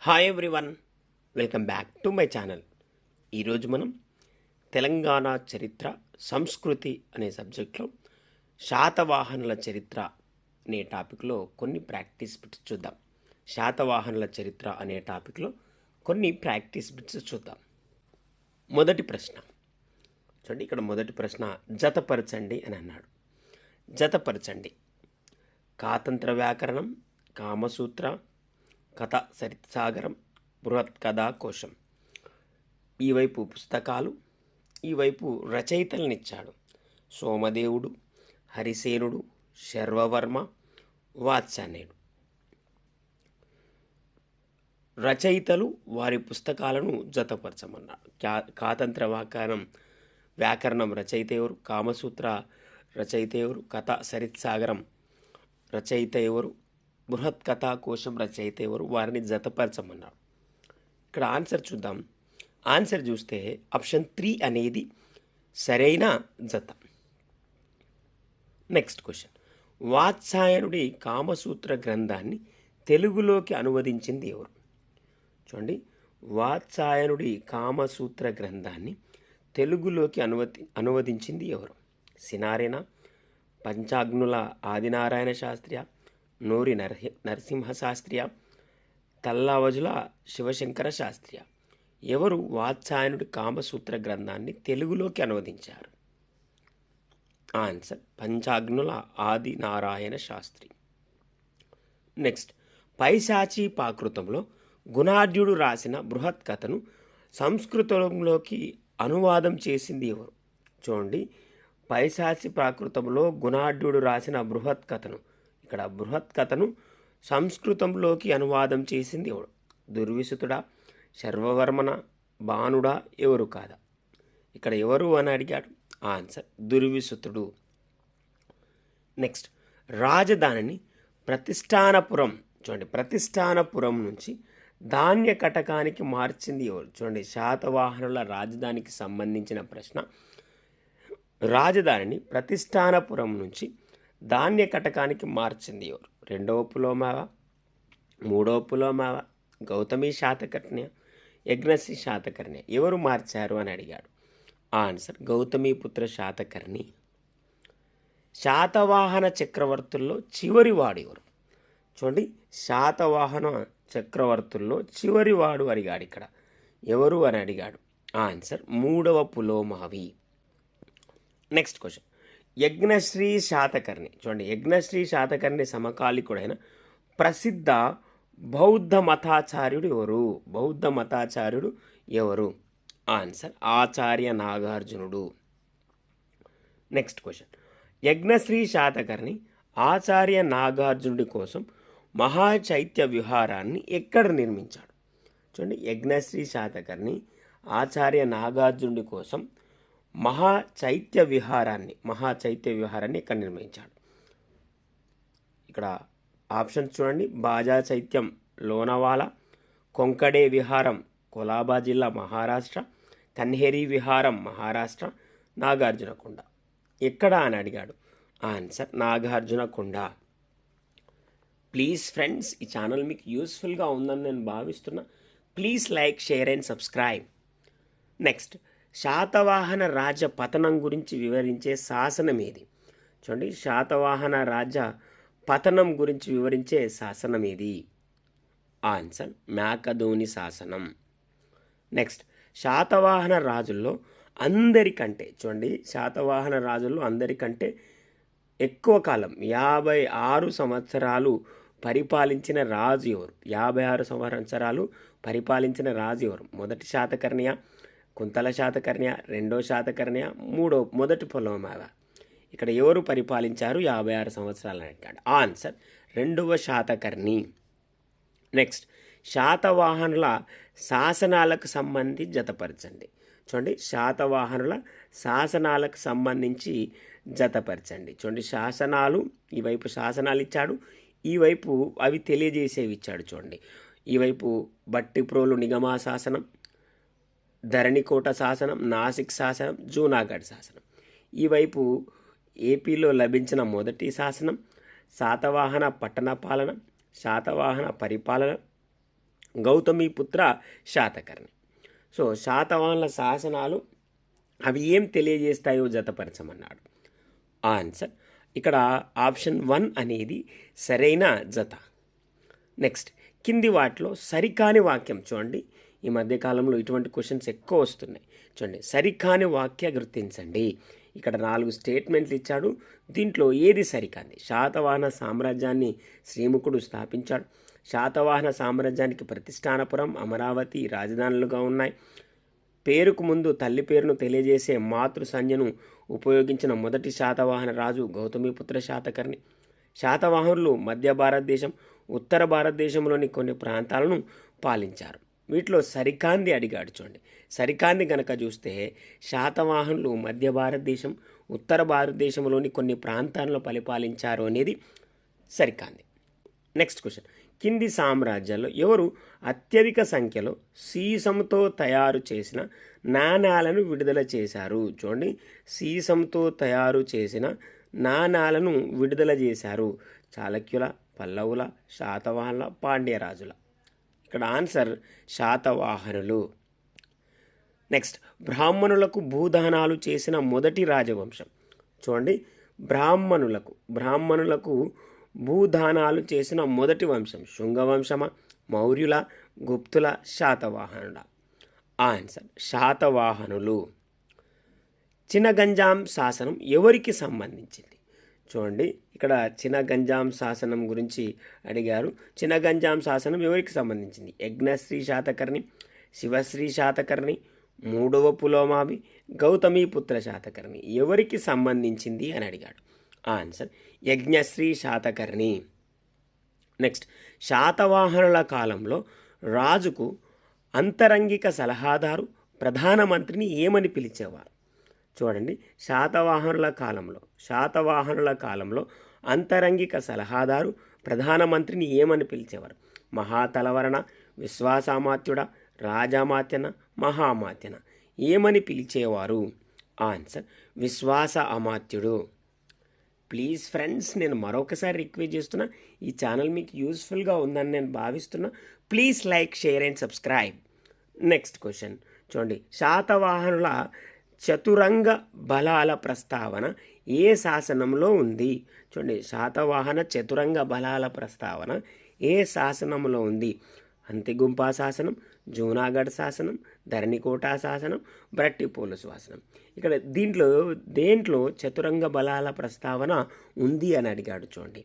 Hi everyone welcome back to my channel ఈరోజు మనం తెలంగాణ చరిత్ర సంస్కృతి అనే సబ్జెక్ట్లో శాతవాహనుల చరిత్ర అనే టాపిక్లో కొన్ని ప్రాక్టీస్ బిట్స్ చూద్దాం. శాతవాహనుల చరిత్ర అనే టాపిక్లో కొన్ని ప్రాక్టీస్ బిట్స్ చూద్దాం. మొదటి ప్రశ్న. చూడండి ఇక్కడ మొదటి ప్రశ్న జతపరచండి అని అన్నాడు. జతపరచండి. కాతంత్ర వ్యాకరణం కామసూత్ర కథ సరిత్సాగరం బృహత్ కథాకోశం. ఈవైపు ఈ వైపు పుస్తకాలు ఈ వైపు రచయితలనిచ్చాడు. సోమదేవుడు హరిసేనుడు శర్వవర్మ వాత్సనేయుడు రచయితలు వారి పుస్తకాలను జతపరచమన్నారు. కాతంత్ర వ్యాకరణం వ్యాకరణం రచయిత ఎవరు? కామసూత్ర రచయిత ఎవరు? కథ సరిత్సాగరం రచయిత ఎవరు? బృహత్ కథాకోశం రచయిత ఎవరు వారిని జతపరచమన్నారు. ఇక్కడ ఆన్సర్ చూద్దాం. ఆన్సర్ చూస్తే ఆప్షన్ త్రీ అనేది సరైన జత. Next question. వాత్సాయనుడి కామసూత్ర గ్రంథాన్ని తెలుగులోకి అనువదించింది ఎవరు? చూడండి. వాత్సాయనుడి కామసూత్ర గ్రంథాన్ని తెలుగులోకి అనువది అనువదించింది ఎవరు? సినారేనా? పంచాగ్నుల ఆదినారాయణ శాస్త్రియ? నూరి నర్హి నరసింహ శాస్త్రియ తల్లావజుల శివశంకర శాస్త్రియ. ఎవరు వాత్సాయనుడి కామసూత్ర గ్రంథాన్ని తెలుగులోకి అనువదించారు? ఆన్సర్ పంచాగ్నుల ఆది నారాయణ శాస్త్రి. నెక్స్ట్ పైశాచి పాకృతంలో గుణార్జుడు రాసిన బృహత్ కథను సంస్కృతంలోకి అనువాదం చేసింది ఎవరు? చూడండి పైశాచి ప్రాకృతంలో గుణాఢ్యుడు రాసిన బృహత్ కథను ఇక్కడ బృహత్ కథను సంస్కృతంలోకి అనువాదం చేసింది ఎవడు? దుర్విసుతుడా శర్వవర్మన బాణుడా ఎవరు కాదా? ఇక్కడ ఎవరు అని అడిగాడు? ఆన్సర్ దుర్విసుతుడు. నెక్స్ట్ రాజధానిని ప్రతిష్టానపురం చూడండి ప్రతిష్టానపురం నుంచి ధాన్య కటకానికి మార్చింది ఎవరు? చూడండి శాతవాహనుల రాజధానికి సంబంధించిన ప్రశ్న. రాజధానిని ప్రతిష్టానపురం నుంచి ధాన్య కటకానికి మార్చింది ఎవరు? రెండవ పులోమావ? మూడవ పులోమావ? గౌతమి శాతకర్ణ్య? యజ్ఞశ్రీ శాతకర్ణ్య? ఎవరు మార్చారు అని అడిగాడు. ఆన్సర్ గౌతమీపుత్ర శాతకర్ణి. శాతవాహన చక్రవర్తుల్లో చివరి వాడు ఎవరు? చూడండి శాతవాహన చక్రవర్తుల్లో చివరి వాడు అడిగాడు ఇక్కడ. ఎవరు అని అడిగాడు? ఆన్సర్ మూడవ పులోమావి. Next question. యజ్ఞశ్రీ శాతకర్ణి. చూడండి యజ్ఞశ్రీ శాతకర్ణి సమకాలికుడైన ప్రసిద్ధ బౌద్ధ మతాచార్యుడు ఎవరు? బౌద్ధ మతాచార్యుడు ఎవరు? Answer Acharya నాగార్జునుడు. Next question. Yajnashri Satakarni Acharya నాగార్జునుడి కోసం మహాచైత్య విహారాన్ని ఎక్కడ నిర్మించాడు? చూడండి యజ్ఞశ్రీ శాతకర్ణి ఆచార్య నాగార్జునుడి కోసం మహా చైత్య విహారాన్ని మహా చైత్య విహారాన్ని ఇక్కడ నిర్మించాడు. ఇక్కడ ఆప్షన్స్ చూడండి. బాజా చైత్యం లోనవాల కొంకడే విహారం కొలాబా జిల్లా మహారాష్ట్ర కన్హేరి విహారం మహారాష్ట్ర నాగార్జునకొండ. ఎక్కడ అని అడిగాడు? ఆన్సర్ నాగార్జునకొండ. ప్లీజ్ ఫ్రెండ్స్ ఈ ఛానల్ మీకు యూస్ఫుల్గా ఉందని నేను భావిస్తున్నా. Please like share and subscribe. Next Satavahana రాజ పతనం గురించి వివరించే శాసనం ఏది చూడండి శాతవాహన రాజ పతనం గురించి వివరించే శాసనం ఏది ఆన్సర్ మేకధోని శాసనం. నెక్స్ట్ శాతవాహన రాజుల్లో అందరికంటే చూడండి శాతవాహన రాజుల్లో అందరికంటే ఎక్కువ కాలం యాభై ఆరు సంవత్సరాలు పరిపాలించిన రాజు ఎవరు? యాభై ఆరు సంవత్సరాలు పరిపాలించిన రాజు ఎవరు? మొదటి శాతకర్ణియ కుంతల శాతకర్ణ్య రెండో శాతకర్ణ్య మూడో మొదటి పొలమావ ఇక్కడ ఎవరు పరిపాలించారు? యాభై ఆరు సంవత్సరాలు అడిగాడు ఆన్సర్ రెండవ శాతకర్ణి. నెక్స్ట్ శాతవాహనుల శాసనాలకు సంబంధించి జతపరచండి. చూడండి శాతవాహనుల శాసనాలకు సంబంధించి జతపరచండి. చూడండి శాసనాలు ఈ వైపు శాసనాలు ఇచ్చాడు ఈ వైపు అవి తెలియజేసేవి ఇచ్చాడు చూడండి. ఈ వైపు బట్టిప్రోలు నిగమా శాసనం ధరణికోట శాసనం నాసిక్ శాసనం జూనాగఢ్ శాసనం. ఈ వైపు ఏపీలో లభించిన మొదటి శాసనం శాతవాహన పట్టణ పాలన శాతవాహన పరిపాలన గౌతమిపుత్ర శాతకర్ణి. సో శాతవాహనుల శాసనాలు అవి ఏం తెలియజేస్తాయో జతపరచమన్నాడు. ఆన్సర్ ఇక్కడ ఆప్షన్ వన్ అనేది సరైన జత. నెక్స్ట్ కింది వాటిలో సరికాని వాక్యం చూడండి. ఈ మధ్యకాలంలో ఇటువంటి క్వశ్చన్స్ ఎక్కువ వస్తున్నాయి. చూడండి సరికాని వాక్య గుర్తించండి. ఇక్కడ నాలుగు స్టేట్మెంట్లు ఇచ్చాడు. దీంట్లో ఏది సరికాంది? శాతవాహన సామ్రాజ్యాన్ని శ్రీముఖుడు స్థాపించాడు. శాతవాహన సామ్రాజ్యానికి ప్రతిష్టానపురం అమరావతి రాజధానులుగా ఉన్నాయి. పేరుకు ముందు తల్లి పేరును తెలియజేసే మాతృ సంజ్ఞను ఉపయోగించిన మొదటి శాతవాహన రాజు గౌతమిపుత్ర శాతకర్ణి. శాతవాహనులు మధ్య భారతదేశం ఉత్తర భారతదేశంలోని కొన్ని ప్రాంతాలను పాలించారు. వీటిలో సరికాంది అడిగాడు చూడండి. సరికాంది గనక చూస్తే శాతవాహనులు మధ్య భారతదేశం ఉత్తర భారతదేశంలోని కొన్ని ప్రాంతాలను పరిపాలించారు అనేది సరికాంది. నెక్స్ట్ క్వశ్చన్ కింది సామ్రాజ్యాల్లో ఎవరు అత్యధిక సంఖ్యలో సీసంతో తయారు చేసిన నాణాలను విడుదల చేశారు? చూడండి. సీసంతో తయారు చేసిన నాణాలను విడుదల చేశారు. చాళక్యుల పల్లవుల శాతవాహనుల పాండ్యరాజుల. ఇక్కడ ఆన్సర్ శాతవాహనులు. నెక్స్ట్ బ్రాహ్మణులకు భూదానాలు చేసిన మొదటి రాజవంశం. చూడండి బ్రాహ్మణులకు బ్రాహ్మణులకు భూదానాలు చేసిన మొదటి వంశం శృంగవంశమా మౌర్యుల గుప్తుల శాతవాహనుల? ఆన్సర్ శాతవాహనులు. చినగంజాం శాసనం ఎవరికి సంబంధించింది? చూడండి. ఇక్కడ చినగంజాం శాసనం గురించి అడిగారు. చినగంజాం శాసనం ఎవరికి సంబంధించింది? యజ్ఞశ్రీ శాతకర్ణి శివశ్రీ శాతకర్ణి మూడవ పులోమావి గౌతమీపుత్ర శాతకర్ణి ఎవరికి సంబంధించింది అని అడిగాడు. ఆన్సర్ యజ్ఞశ్రీ శాతకర్ణి. నెక్స్ట్ శాతవాహనుల కాలంలో రాజుకు అంతరంగిక సలహాదారు ప్రధానమంత్రిని ఏమని పిలిచేవారు? చూడండి. శాతవాహనుల కాలంలో శాతవాహనుల కాలంలో అంతరంగిక సలహాదారు ప్రధానమంత్రిని ఏమని పిలిచేవారు? మహాతలవరణ విశ్వాసామాత్యుడ రాజామాత్యన మహామాత్యన ఏమని పిలిచేవారు? ఆన్సర్ విశ్వాస అమాత్యుడు. ప్లీజ్ ఫ్రెండ్స్ నేను మరొకసారి రిక్వెస్ట్ చేస్తున్నా ఈ ఛానల్ మీకు యూస్ఫుల్గా ఉందని నేను భావిస్తున్నా. Please like share and subscribe. Next question. చూడండి శాతవాహనుల చతురంగ బలాల ప్రస్తావన ఏ శాసనంలో ఉంది? చూడండి శాతవాహన చతురంగ బలాల ప్రస్తావన ఏ శాసనంలో ఉంది? అంతిగుంపా శాసనం జూనాగఢ్ శాసనం ధరణికోట శాసనం బ్రట్టిపోలు శాసనం. ఇక్కడ దీంట్లో దేంట్లో చతురంగ బలాల ప్రస్తావన ఉంది అని అడిగాడు చూడండి.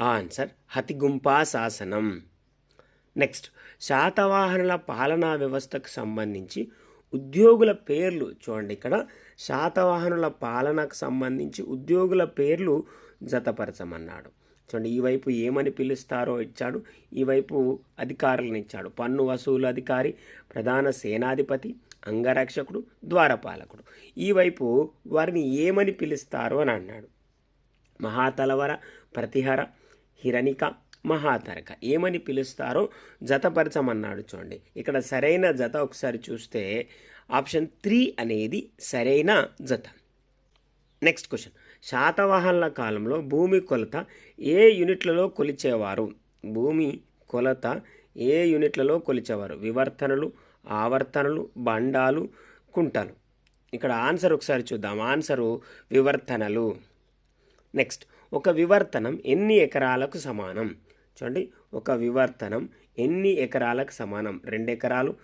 ఆన్సర్ హతిగుంపా శాసనం. నెక్స్ట్ శాతవాహనుల పాలనా వ్యవస్థకు సంబంధించి ఉద్యోగుల పేర్లు చూడండి ఇక్కడ. శాతవాహనుల పాలనకు సంబంధించి ఉద్యోగుల పేర్లు జతపరచమన్నాడు. చూడండి ఈ వైపు ఏమని పిలుస్తారో ఇచ్చాడు ఈ వైపు అధికారులను ఇచ్చాడు. పన్ను వసూలు అధికారి ప్రధాన సేనాధిపతి అంగరక్షకుడు ద్వారపాలకుడు. ఈ వైపు వారిని ఏమని పిలుస్తారు అని అన్నాడు. మహాతలవర ప్రతిహర హిరణిక మహాతరక. ఏమని పిలుస్తారో జతపరచమన్నాడు చూడండి. ఇక్కడ సరైన జత ఒకసారి చూస్తే ఆప్షన్ త్రీ అనేది సరైన జత. Next question. శాతవాహనుల కాలంలో భూమి కొలత ఏ యూనిట్లలో కొలిచేవారు? భూమి కొలత ఏ యూనిట్లలో కొలిచేవారు? వివర్తనలు ఆవర్తనలు బండాలు కుంటలు. ఇక్కడ ఆన్సర్ ఒకసారి చూద్దాం. ఆన్సరు వివర్తనలు. నెక్స్ట్ ఒక వివర్తనం ఎన్ని ఎకరాలకు సమానం? చూడండి ఒక వివర్తనం ఎన్ని ఎకరాలకు సమానం? రెండు ఎకరాలు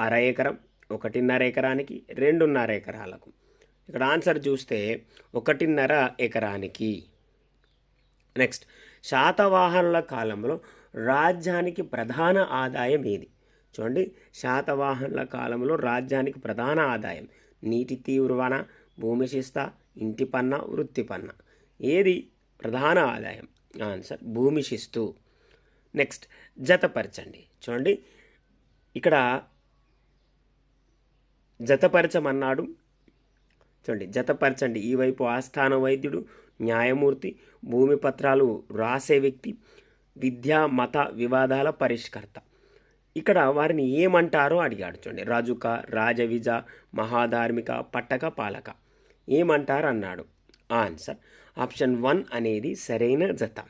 అర ఎకరం ఒకటిన్నర ఎకరానికి రెండున్నర ఎకరాలకు. ఇక్కడ ఆన్సర్ చూస్తే ఒకటిన్నర ఎకరానికి. నెక్స్ట్ శాతవాహనుల కాలంలో రాజ్యానికి ప్రధాన ఆదాయం ఏది? చూడండి శాతవాహనుల కాలంలో రాజ్యానికి ప్రధాన ఆదాయం నీటి తీవ్రవన భూమి శిస్త ఇంటి పన్న వృత్తి పన్న. ఏది? ప్రధాన ఆదాయం. ఆన్సర్ భూమి శిస్తు. నెక్స్ట్ జతపరచండి. చూడండి. ఇక్కడ జతపరచమన్నాడు. చూడండి. జతపరచండి. ఈ వైపు ఆస్థాన వైద్యుడు న్యాయమూర్తి భూమి పత్రాలు రాసే వ్యక్తి విద్యా మత వివాదాల పరిష్కర్త. ఇక్కడ వారిని ఏమంటారో అడిగాడు. చూడండి. రాజుక రాజవిజ మహాధార్మిక పట్టక పాలక. ఏమంటారు అన్నాడు ఆన్సర్. ఆప్షన్ వన్ అనేది సరైన జత.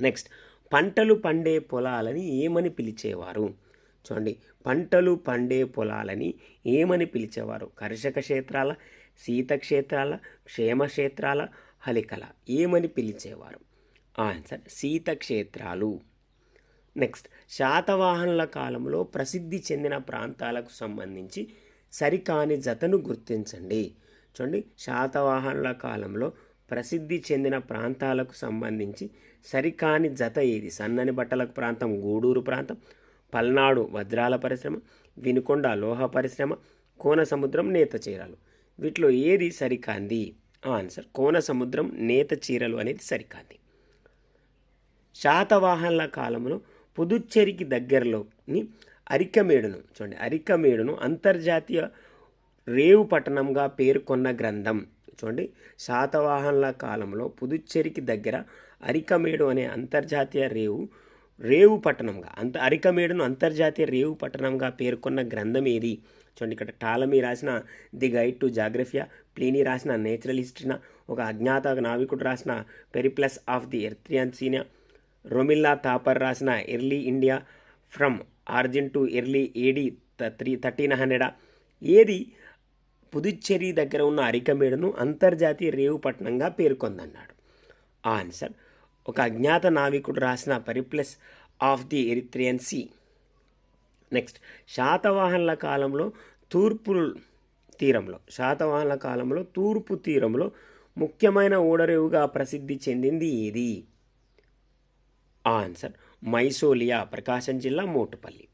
నెక్స్ట్. పంటలు పండే పొలాలని ఏమని పిలిచేవారు? చూడండి పంటలు పండే పొలాలని ఏమని పిలిచేవారు? కర్షక క్షేత్రాల శీత క్షేత్రాల క్షేమ క్షేత్రాల హలికల ఏమని పిలిచేవారు? ఆన్సర్ శీత క్షేత్రాలు. నెక్స్ట్ శాతవాహనుల కాలంలో ప్రసిద్ధి చెందిన ప్రాంతాలకు సంబంధించి సరికాని జతను గుర్తించండి. చూడండి శాతవాహనుల కాలంలో ప్రసిద్ధి చెందిన ప్రాంతాలకు సంబంధించి సరికాని జత ఏది? సన్నని బట్టలకు ప్రాంతం గూడూరు ప్రాంతం పల్నాడు వజ్రాల పరిశ్రమ వినుకొండ లోహ పరిశ్రమ కోన సముద్రం నేత చీరలు. వీటిలో ఏది సరికాంది? ఆన్సర్ కోన సముద్రం నేత చీరలు అనేది సరికాంది. శాతవాహనుల కాలంలో పుదుచ్చేరికి దగ్గరలోని అరికమేడును చూడండి అరికమేడును అంతర్జాతీయ రేవు పట్టణంగా పేర్కొన్న గ్రంథం. చూడండి. శాతవాహనుల కాలంలో పుదుచ్చేరికి దగ్గర అరికమేడు అనే అంతర్జాతీయ రేవు రేవు పట్టణంగా అంత అరికమేడును అంతర్జాతీయ రేవు పట్టణంగా పేర్కొన్న గ్రంథం ఏది? చూడండి ఇక్కడ టాలమీ రాసిన the guide to Geographia Pliny రాసిన నేచురల్ హిస్టరీన ఒక అజ్ఞాత నావికుడు రాసిన పెరిప్లస్ ఆఫ్ ది ఎర్త్రియన్ సీనియా రొమిల్లా థాపర్ రాసిన early India from origin to early AD three thirteen hundred? ఏది? పుదుచ్చేరి దగ్గర ఉన్న అరికమేడును అంతర్జాతీయ రేవు పట్టణంగా పేర్కొందన్నాడు. ఆన్సర్ ఒక అజ్ఞాత నావికుడు రాసిన Periplus of the Erythraean sea. Next శాతవాహనుల కాలంలో తూర్పు తీరంలో శాతవాహనుల కాలంలో తూర్పు తీరంలో ముఖ్యమైన ఓడరేవుగా ప్రసిద్ధి చెందింది ఏది? ఆన్సర్ మైసోలియా ప్రకాశం జిల్లా మోటుపల్లి.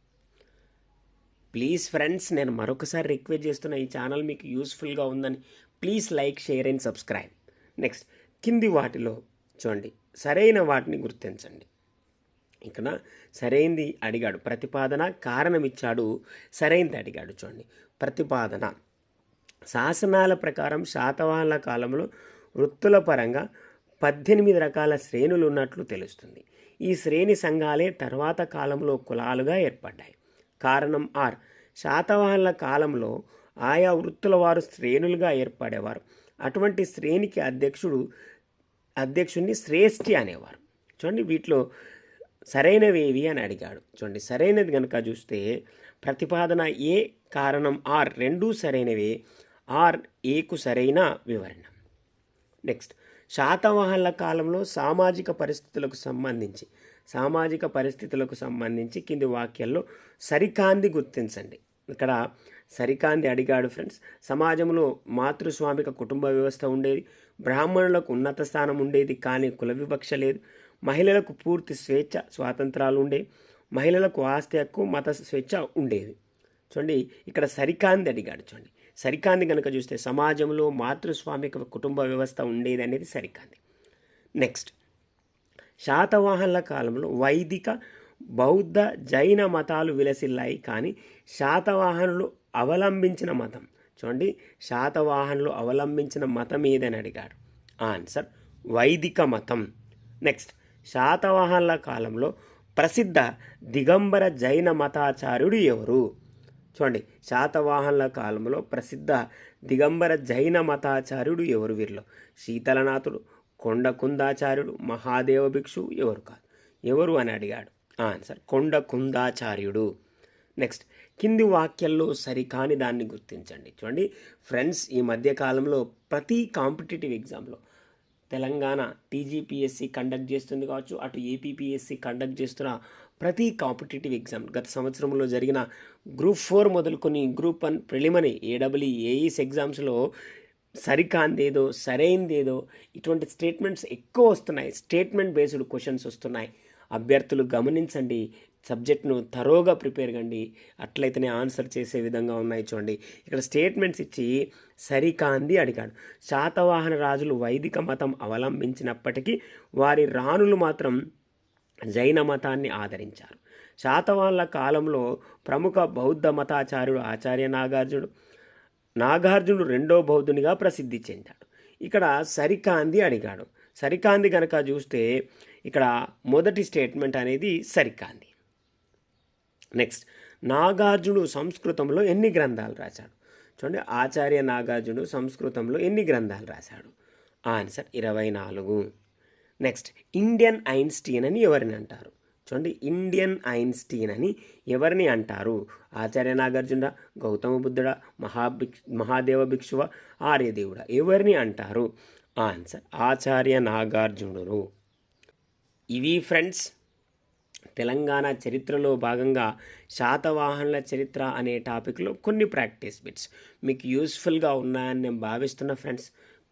ప్లీజ్ ఫ్రెండ్స్ నేను మరొకసారి రిక్వెస్ట్ చేస్తున్న ఈ ఛానల్ మీకు యూస్ఫుల్గా ఉందని please like share and subscribe. Next కింది వాటిలో చూడండి. సరైన వాటిని గుర్తించండి. ఇక్కడ సరైంది అడిగాడు. ప్రతిపాదన కారణం ఇచ్చాడు సరైంది అడిగాడు చూడండి. ప్రతిపాదన. శాసనాల ప్రకారం శాతవాహనుల కాలంలో వృత్తుల పరంగా పద్దెనిమిది రకాల శ్రేణులు ఉన్నట్లు తెలుస్తుంది. ఈ శ్రేణి సంఘాలే తర్వాత కాలంలో కులాలుగా ఏర్పడ్డాయి. కారణం ఆర్. శాతవాహనుల కాలంలో ఆయా వృత్తుల వారు శ్రేణులుగా ఏర్పడేవారు. అటువంటి శ్రేణికి అధ్యక్షుడు అధ్యక్షుడిని శ్రేష్ఠి అనేవారు. చూడండి వీటిలో సరైనవి ఏవి అని అడిగాడు. చూడండి సరైనది కనుక చూస్తే ప్రతిపాదన ఏ కారణం ఆర్ రెండూ సరైనవే ఆర్ ఏకు సరైన వివరణ. నెక్స్ట్ శాతవాహనుల కాలంలో సామాజిక పరిస్థితులకు సంబంధించి. సామాజిక పరిస్థితులకు సంబంధించి కింది వాక్యాల్లో సరికాంది గుర్తించండి. ఇక్కడ సరికాంది అడిగాడు ఫ్రెండ్స్. సమాజంలో మాతృస్వామిక కుటుంబ వ్యవస్థ ఉండేది. బ్రాహ్మణులకు ఉన్నత స్థానం ఉండేది కానీ కుల వివక్ష లేదు. మహిళలకు పూర్తి స్వేచ్ఛ స్వాతంత్రాలు ఉండేవి మహిళలకు ఆస్తి హక్కు మత స్వేచ్ఛ ఉండేది. చూడండి ఇక్కడ సరికాంది అడిగాడు చూడండి. సరికాంది కనుక చూస్తే సమాజంలో మాతృస్వామిక కుటుంబ వ్యవస్థ ఉండేది అనేది సరికాంది. నెక్స్ట్ శాతవాహనుల కాలంలో వైదిక బౌద్ధ జైన మతాలు విలసిల్లాయి. కానీ శాతవాహనులు అవలంబించిన మతం చూడండి శాతవాహనులు అవలంబించిన మతం ఏదని అడిగాడు. ఆన్సర్ వైదిక మతం. నెక్స్ట్ శాతవాహనుల కాలంలో ప్రసిద్ధ దిగంబర జైన మతాచార్యుడు ఎవరు? చూడండి శాతవాహనుల కాలంలో ప్రసిద్ధ దిగంబర జైన మతాచార్యుడు ఎవరు వీరిలో? శీతలనాథుడు కొండ కుందాచార్యుడు మహాదేవ భిక్షు ఎవరు కాదు. ఎవరు అని అడిగాడు. ఆన్సర్ కొండ కుందాచార్యుడు. నెక్స్ట్ కింది వాక్యాల్లో సరికాని దాన్ని గుర్తించండి. చూడండి ఫ్రెండ్స్ ఈ మధ్యకాలంలో ప్రతి కాంపిటేటివ్ ఎగ్జామ్లో తెలంగాణ టీజీపీఎస్సీ కండక్ట్ చేస్తుంది కావచ్చు అటు ఏపీపీఎస్సీ కండక్ట్ చేస్తున్న ప్రతి కాంపిటేటివ్ ఎగ్జామ్ గత సంవత్సరంలో జరిగిన గ్రూప్ ఫోర్ మొదలుకొని group one preliminary A W AEs ఎగ్జామ్స్లో సరికాందేదో సరైందేదో ఇటువంటి స్టేట్మెంట్స్ ఎక్కువ వస్తున్నాయి. స్టేట్మెంట్ బేస్డ్ క్వశ్చన్స్ వస్తున్నాయి. అభ్యర్థులు గమనించండి. సబ్జెక్ట్ను తరోగా ప్రిపేర్ కండి. అట్లయితేనే ఆన్సర్ చేసే విధంగా ఉన్నాయి చూడండి. ఇక్కడ స్టేట్మెంట్స్ ఇచ్చి సరికాంది అడిగాడు. శాతవాహన రాజులు వైదిక మతం అవలంబించినప్పటికీ వారి రాణులు మాత్రం జైన మతాన్ని ఆదరించారు. శాతవాహనుల కాలంలో ప్రముఖ బౌద్ధ మతాచార్యుడు ఆచార్య నాగార్జునుడు నాగార్జునుడు రెండో బౌద్ధునిగా ప్రసిద్ధి చెందాడు ఇక్కడ సరికాంది అడిగాడు. సరికాంది కనుక చూస్తే ఇక్కడ మొదటి స్టేట్మెంట్ అనేది సరికాంది. నెక్స్ట్ నాగార్జునుడు సంస్కృతంలో ఎన్ని గ్రంథాలు రాశాడు? చూడండి ఆచార్య నాగార్జునుడు సంస్కృతంలో ఎన్ని గ్రంథాలు రాశాడు? ఆన్సర్ ఇరవై నాలుగు. నెక్స్ట్ ఇండియన్ ఐన్స్టీన్ అని ఎవరిని అంటారు? చూడండి ఇండియన్ ఐన్స్టీన్ అని ఎవరిని అంటారు? ఆచార్య నాగార్జున గౌతమ బుద్ధుడ మహాభిక్ష మహాదేవ భిక్షువ ఆర్యదేవుడ ఎవరిని అంటారు? ఆన్సర్ ఆచార్య నాగార్జునుడు. ఇవి ఫ్రెండ్స్ తెలంగాణ చరిత్రలో భాగంగా శాతవాహనుల చరిత్ర అనే టాపిక్లో కొన్ని ప్రాక్టీస్ బిట్స్. మీకు యూస్ఫుల్గా ఉన్నాయని నేను భావిస్తున్నా ఫ్రెండ్స్